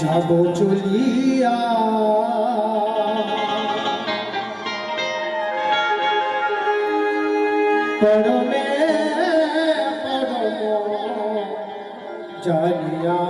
যাব চলিয়া। পরমে পরম জানিয়া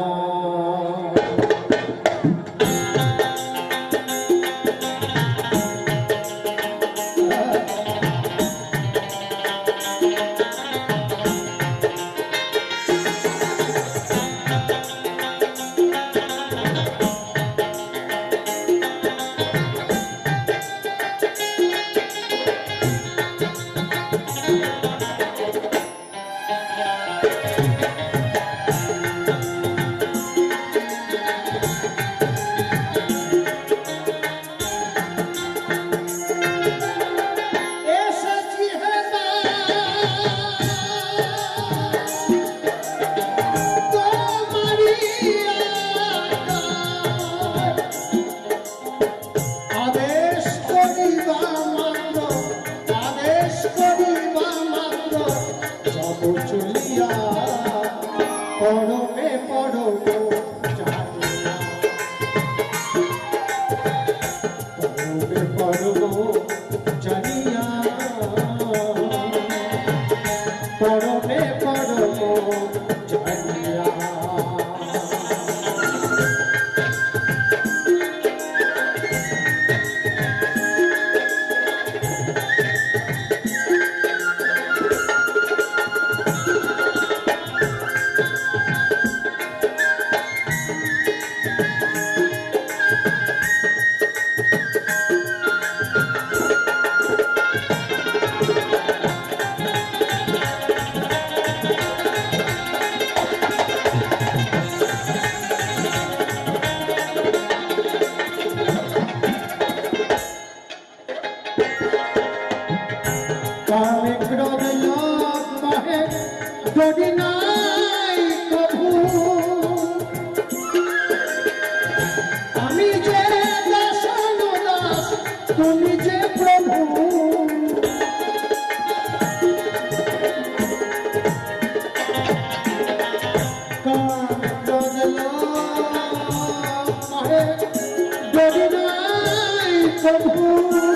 নাই কভু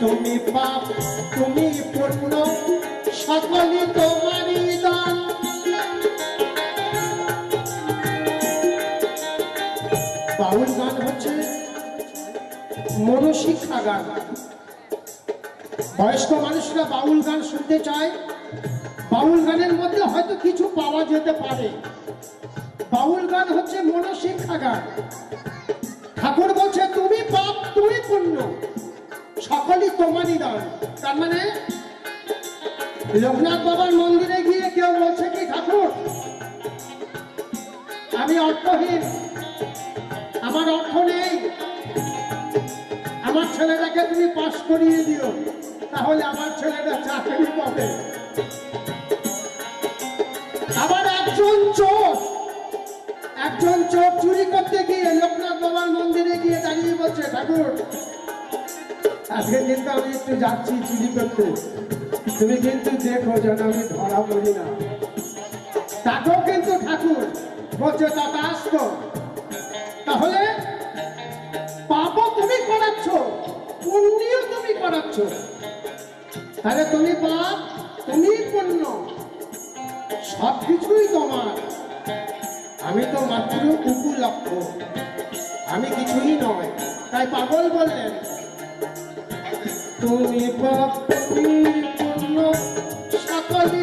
তুমি পাপ, তুমি পূর্ণ, সকলে তোমারই দান। বাউল গান হচ্ছে মনোশিক্ষা গান। বয়স্ক মানুষরা বাউল গান শুনতে চায়। বাউল গানের মধ্যে হয়তো কিছু পাওয়া যেতে পারে। বাউল গান হচ্ছে মনোশিক্ষা গান। ঠাকুর বলছে, তুমি পাপ, তুমি পুণ্য। সকলই তোমারই দান। তার মানে লোকনাথ বাবার মন্দিরে গিয়ে কেউ বলছে কি, ঠাকুর, আমি অর্থহীন, আমার অর্থ নেই, আমার ছেলেটাকে তুমি পাশ করিয়ে দিও, তাহলে আমার ছেলেটা চাকরি পাবে। আবার একজন চোর একজন চোর চুরি করতে গিয়ে লোকনাথ বাবার মন্দিরে গিয়ে দাঁড়িয়ে বলছে, ঠাকুর আজকে কিন্তু আমি একটু যাচ্ছি চুরি করতে। তুমি কিন্তু দেখো যেন আমি ধরা পড়ি না। তাকেও কিন্তু ঠাকুর বলছে আসতো তাহলে পাপও তুমি করাচ্ছ, পুণ্যও তুমি করাচ্ছ। তাহলে তুমি পাপ, তুমি পুণ্য সব কিছুই তোমার। আমি তো মাত্র কুকুর লক্ষ্য আমি কিছুই নয়। তাই পাগল বললেন তুমি পাপ তুমি পুণ্য সকলই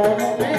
পরমে পরম